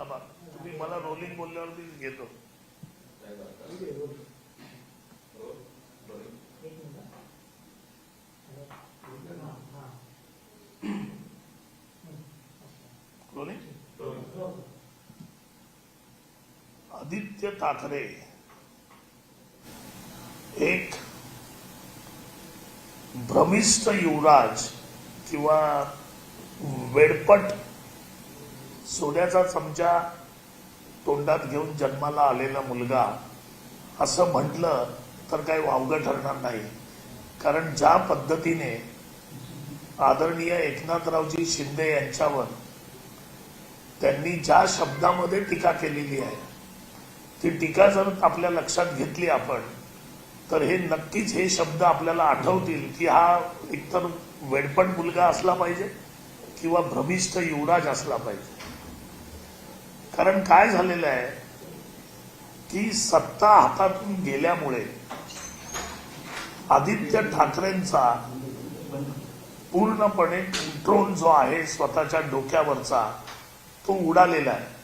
थांबा. तुम्ही मला रोलिंग बोलल्यावरती घेतो. आदित्य ठाकरे. एक भ्रमिष्ठ युवराज किंवा वेडपट सोन्याचा चमचा तोंडात घेऊन जन्माला आलेला मुलगा असं म्हटलं तर काही वावगं ठरणार नाही. कारण ज्या पद्धतीने आदरणीय एकनाथरावजी शिंदे यांच्यावर त्यांनी ज्या शब्दामध्ये टीका केलेली आहे ती टीका जर आपल्या लक्षात घेतली आपण तर हे नक्कीच हे शब्द आपल्याला आठवतील की हा एकतर वेडपण मुलगा असला पाहिजे किंवा भ्रमिष्ठ युवराज असला पाहिजे. कारण काय झालेलं आहे की सत्ता हातातून गेल्यामुळे आदित्य ठाकरेंचा पूर्णपणे कंट्रोल जो आहे स्वतःच्या डोक्यावरचा तो उडालेला आहे.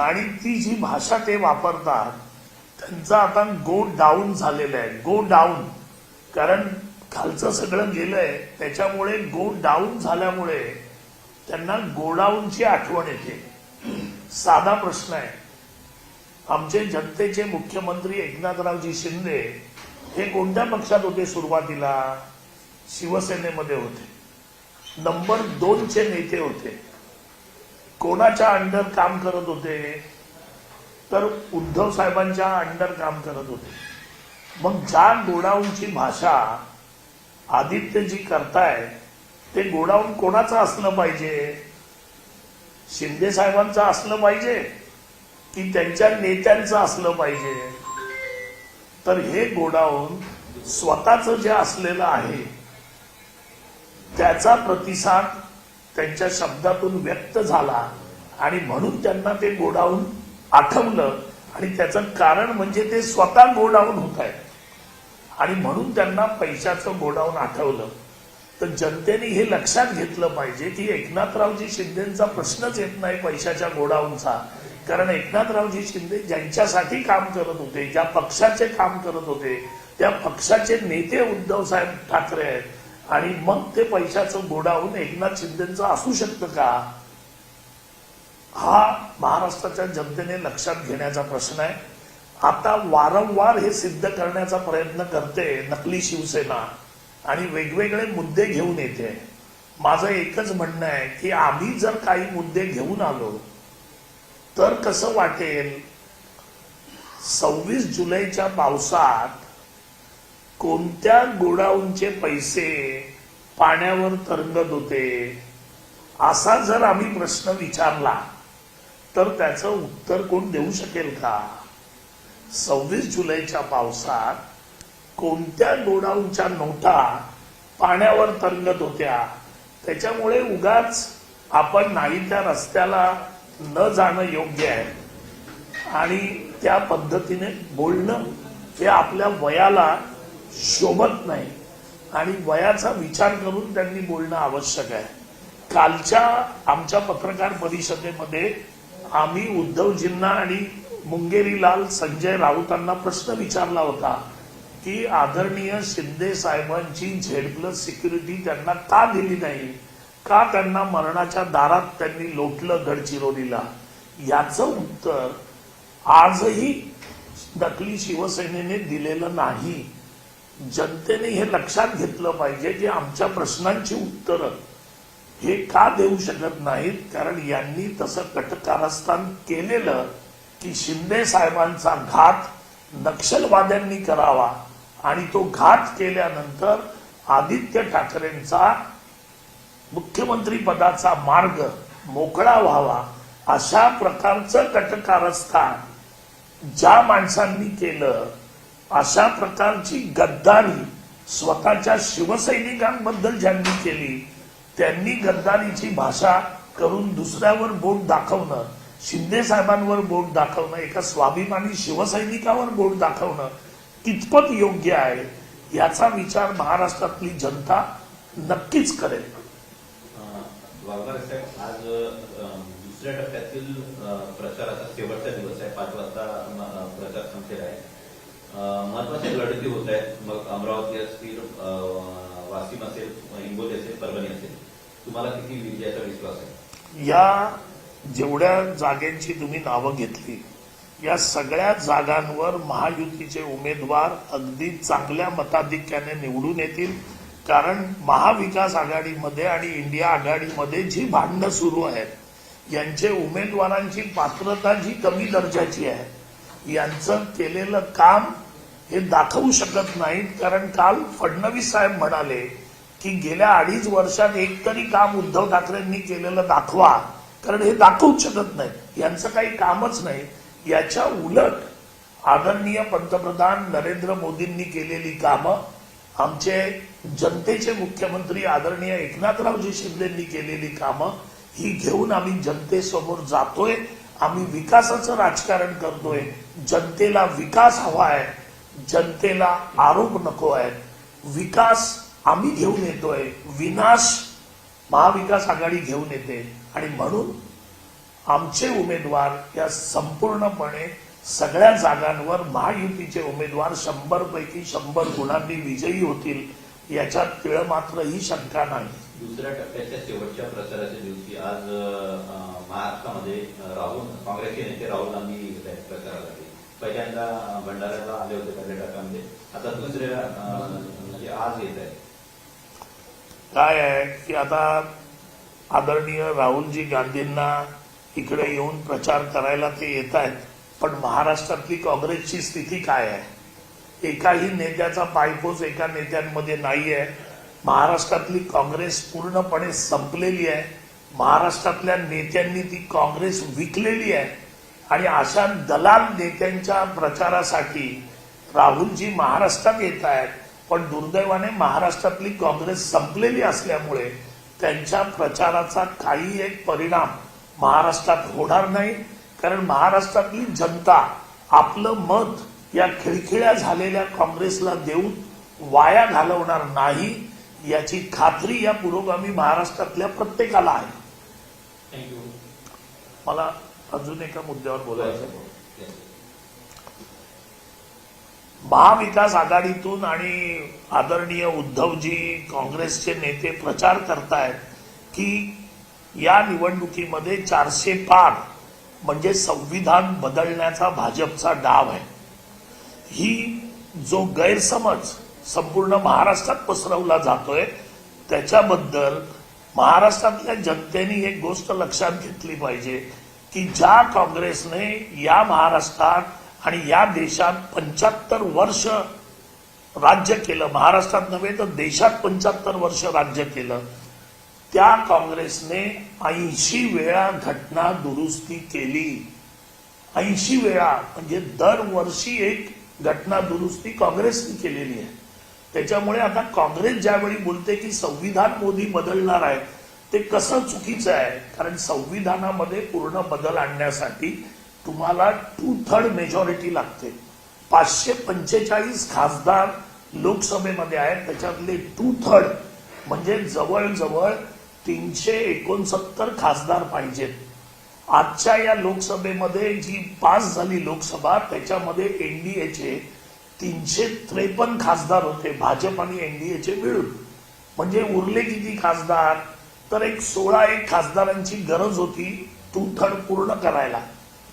आणि ती जी भाषा ते वापरतात त्यांचं आता गो डाऊन झालेलं आहे. गो डाऊन कारण खालचं सगळं गेलंय त्याच्यामुळे गो डाऊन झाल्यामुळे त्यांना गोडाऊनची आठवण येते. साधा प्रश्न आहे. आमचे जनतेचे मुख्यमंत्री एकनाथरावजी शिंदे हे कोणत्या पक्षात होते सुरुवातीला? शिवसेनेमध्ये होते. नंबर दोनचे नेते होते. कोणाच्या अंडर काम करत होते? तर उद्धव साहेबांच्या अंडर काम करत होते. मग ज्या गोडाऊनची भाषा आदित्यजी करताय ते गोडाऊन कोणाचं असलं पाहिजे? शिंदे साहेबांचं असलं पाहिजे की त्यांच्या नेत्यांचं असलं पाहिजे. तर हे गोडाऊन स्वतःच जे असलेलं आहे त्याचा प्रतिसाद त्यांच्या शब्दातून व्यक्त झाला आणि म्हणून त्यांना ते गोडाऊन आठवलं. आणि त्याचं कारण म्हणजे ते स्वतः गोडाऊन होत आहेत. आणि म्हणून त्यांना पैशाचं गोडाऊन आठवलं. तर जनतेने हे लक्षात घेतलं पाहिजे की एकनाथरावजी शिंदेचा प्रश्नच येत नाही पैशाच्या गोडाऊनचा. कारण एकनाथरावजी शिंदे ज्यांच्यासाठी काम करत होते ज्या पक्षाचे काम करत होते त्या पक्षाचे नेते उद्धव साहेब ठाकरे आहेत. आणि मग ते पैशाचं गोडाऊन एकनाथ शिंदेचं असू शकतं का? हा महाराष्ट्राच्या जनतेने लक्षात घेण्याचा प्रश्न आहे. आता वारंवार हे सिद्ध करण्याचा प्रयत्न करते नकली शिवसेना. आणि वेगवेगळे मुद्दे घेऊन येते. माझं एकच म्हणणं आहे की आम्ही जर काही मुद्दे घेऊन आलो तर कसं वाटेल? सव्वीस जुलैच्या पावसात कोणत्या गोडाऊनचे पैसे पाण्यावर तरंगत होते? असा जर आम्ही प्रश्न विचारला तर त्याचं उत्तर कोण देऊ शकेल का? सव्वीस जुलैच्या पावसात कोणत्या गोडाऊनच्या नोटा पाण्यावर तरंगत होत्या. त्याच्यामुळे उगाच आपण नाही त्या रस्त्याला न जाणं योग्य आहे. आणि त्या पद्धतीने बोलणं हे आपल्या वयाला शोभत नाही. आणि वयाचा विचार करून त्यांनी बोलणं आवश्यक आहे. कालच्या आमच्या पत्रकार परिषदेमध्ये आम्ही उद्धवजींना आणि मुंगेरीलाल संजय राऊतांना प्रश्न विचारला होता. की आदरणीय शिंदे साहेबांची झेड प्लस सिक्युरिटी त्यांना का दिली नाही? का त्यांना मरणाच्या दारात त्यांनी लोटलं गडचिरोलीला? याचं उत्तर आजही नकली शिवसेनेने दिलेलं नाही. जनतेने हे लक्षात घेतलं पाहिजे की आमच्या प्रश्नांची उत्तरं हे का देऊ शकत नाहीत? कारण यांनी तसं कटकारस्थान केलेलं की शिंदे साहेबांचा घात नक्षलवाद्यांनी करावा. आणि तो घात केल्यानंतर आदित्य ठाकरेंचा मुख्यमंत्री पदाचा मार्ग मोकळा व्हावा अशा प्रकारचं कटकारस्थान ज्या माणसांनी केलं अशा प्रकारची गद्दारी स्वतःच्या शिवसैनिकांबद्दल ज्यांनी केली त्यांनी गद्दारीची भाषा करून दुसऱ्यावर बोट दाखवणं शिंदे साहेबांवर बोट दाखवणं एका स्वाभिमानी शिवसैनिकावर बोट दाखवणं कितपत योग्य आहे याचा विचार महाराष्ट्रातली जनता नक्कीच करेल. आज दुसऱ्या टप्प्यातील प्रचाराचा शेवटचा दिवस आहे. पाच वाजता प्रचार संपेल आहे. महत्त्वाच्या लढती होत आहेत. मग अमरावती असतील वाशिम असेल हिंगोली असेल परभणी असेल. तुम्हाला किती विजयाचा विश्वास आहे? या जेवढ्या जागेंची तुम्ही नावं घेतली या सगळ्या जागांवर महायुतीचे उमेदवार अगदी चांगल्या मताधिक्याने निवडून येतील. कारण महाविकास आघाडीमध्ये आणि इंडिया आघाडीमध्ये जी भांडणं सुरू आहेत यांचे उमेदवारांची पात्रता जी कमी दर्जाची आहे यांचं केलेलं काम हे दाखवू शकत नाहीत. कारण काल फडणवीस साहेब म्हणाले की गेल्या अडीच वर्षात एक तरी काम उद्धव ठाकरेंनी केलेलं दाखवा. कारण हे दाखवूच शकत नाही यांचं काही कामच नाही. याच्या उलट आदरणीय पंतप्रधान नरेंद्र मोदींनी केलेली कामं आमचे जनतेचे मुख्यमंत्री आदरणीय एकनाथरावजी शिंदेंनी केलेली कामं ही घेऊन आम्ही जनतेसमोर जातोय आम्ही विकासाचं राजकारण करतोय. जनतेला विकास हवा आहे जनतेला आरोप नको आहे विकास आम्ही घेऊन येतोय विनाश महाविकास आघाडी घेऊन येते. आणि म्हणून आमचे उमेदवार या संपूर्णपणे सगळ्या जागांवर महायुतीचे उमेदवार शंभर पैकी शंभर गुणांनी विजयी होतील याच्यात तिळ मात्र ही शंका नाही. दुसऱ्या टप्प्याच्या शेवटच्या प्रचाराच्या दिवशी आज महाराष्ट्रामध्ये राहुल काँग्रेसचे नेते राहुल गांधी प्रचारासाठी. पहिल्यांदा भंडाऱ्याला आले होते पहिल्या टप्प्यामध्ये आता दुसऱ्या म्हणजे आज येत आहेत. काय आहे की आता आदरणीय राहुलजी गांधींना इकडे येऊन प्रचार करायला ते येत आहेत. पण महाराष्ट्रातली काँग्रेसची स्थिती काय आहे? एकाही नेत्याचा पायपोच एका नेत्यांमध्ये नाही आहे महाराष्ट्रातली काँग्रेस पूर्णपणे संपलेली आहे. महाराष्ट्रातल्या नेत्यांनी ती काँग्रेस विकलेली आहे. आणि अशा दलाल नेत्यांच्या प्रचारासाठी राहुलजी महाराष्ट्रात येत आहेत. पण दुर्दैवाने महाराष्ट्रातली काँग्रेस संपलेली असल्यामुळे त्यांच्या प्रचाराचा काही एक परिणाम महाराष्ट्रात होणार नाही कारण महाराष्ट्रातली जनता आपलं मत या खिळखिळ्या झालेल्या काँग्रेसला देऊन वाया घालवणार नाही याची खात्री या पुरोगामी महाराष्ट्रातल्या प्रत्येकाला आहे मला अजून एका मुद्द्यावर बोलायचं. महाविकास आघाडीतून आणि आदरणीय उद्धवजी काँग्रेसचे नेते प्रचार करतायत की या निवडणुकीमध्ये चारशे पार म्हणजे संविधान बदलण्याचा भाजपचा डाव आहे. ही जो गैरसमज संपूर्ण महाराष्ट्रात पसरवला जातोय त्याच्याबद्दल महाराष्ट्रातल्या जनतेने एक गोष्ट लक्षात घेतली पाहिजे की ज्या काँग्रेसने या महाराष्ट्रात आणि या देशात पंच्याहत्तर वर्ष राज्य केलं महाराष्ट्रात नव्हे तर देशात पंच्याहत्तर वर्ष राज्य केलं त्या काँग्रेसने ऐंशी वेळा घटना दुरुस्ती केली. ऐंशी वेळा म्हणजे दरवर्षी एक घटना दुरुस्ती काँग्रेसने केलेली आहे. त्याच्यामुळे आता काँग्रेस ज्यावेळी बोलते की संविधान मोदी बदलणार आहे ते कसं चुकीचं आहे? कारण संविधानामध्ये पूर्ण बदल आणण्यासाठी तुम्हाला टू थर्ड मेजॉरिटी लागते. पाचशे पंचेचाळीस खासदार लोकसभेमध्ये आहेत त्याच्यातले टू थर्ड म्हणजे जवळजवळ तीनशे एकोणसत्तर खासदार पाहिजेत. आजच्या या लोकसभेमध्ये जी पास झाली लोकसभा त्याच्यामध्ये एनडीएचे तीनशे त्रेपन्न खासदार होते भाजप आणि एनडीएचे मिळून. म्हणजे उरले किती खासदार? तर एक सोळा एक खासदारांची गरज होती टू थर्ड पूर्ण करायला.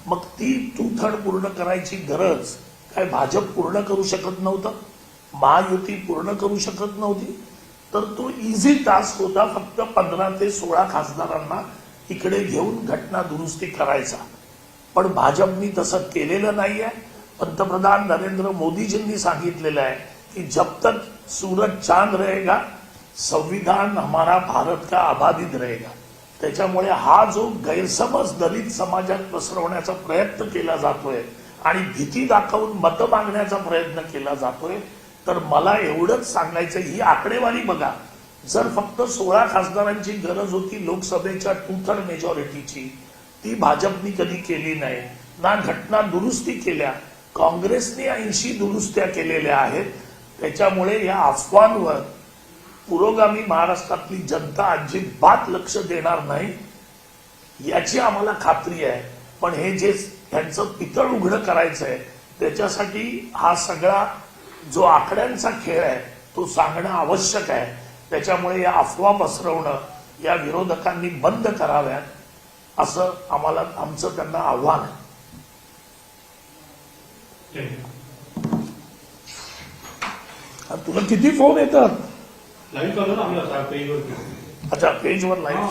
मग ती टू थर्ड पूर्ण करायची गरज काय भाजप पूर्ण करू शकत नव्हतं? महायुती पूर्ण करू शकत नव्हती? तर तो इझी टास्क होता फक्त पंधरा ते सोळा खासदारांना इकडे घेऊन घटना दुरुस्ती करायचा. पण भाजपनी तसं केलेलं नाहीये. पंतप्रधान नरेंद्र मोदीजींनी सांगितलेलं आहे की जब तक सूरज चांद रहेगा संविधान हमारा भारत का अबाधित रहेगा. त्याच्यामुळे हा जो गैरसमज दलित समाजात पसरवण्याचा प्रयत्न केला जातोय आणि भीती दाखवून मतं मागण्याचा प्रयत्न केला जातोय तर मला एवढंच सांगायचं ही आकडेवारी बघा. जर फक्त सोळा खासदारांची गरज होती लोकसभेच्या टू थर्ड मेजॉरिटीची ती भाजपनी कधी केली नाही. ना घटना दुरुस्ती केल्या काँग्रेसने ऐंशी दुरुस्त्या केलेल्या आहेत. त्याच्यामुळे या अफवांवर पुरोगामी महाराष्ट्रातली जनता अजिबात लक्ष देणार नाही याची आम्हाला खात्री आहे. पण हे जे ह्यांचं पितळ उघडं आहे त्याच्यासाठी हा सगळा जो आकड्यांचा खेळ आहे तो सांगणं आवश्यक आहे. त्याच्यामुळे या अफवा पसरवणं या विरोधकांनी बंद कराव्यात असं आम्हाला आमचं त्यांना आव्हान आहे. तुला किती फोन येतात? अच्छा पेजवर लाईव्ह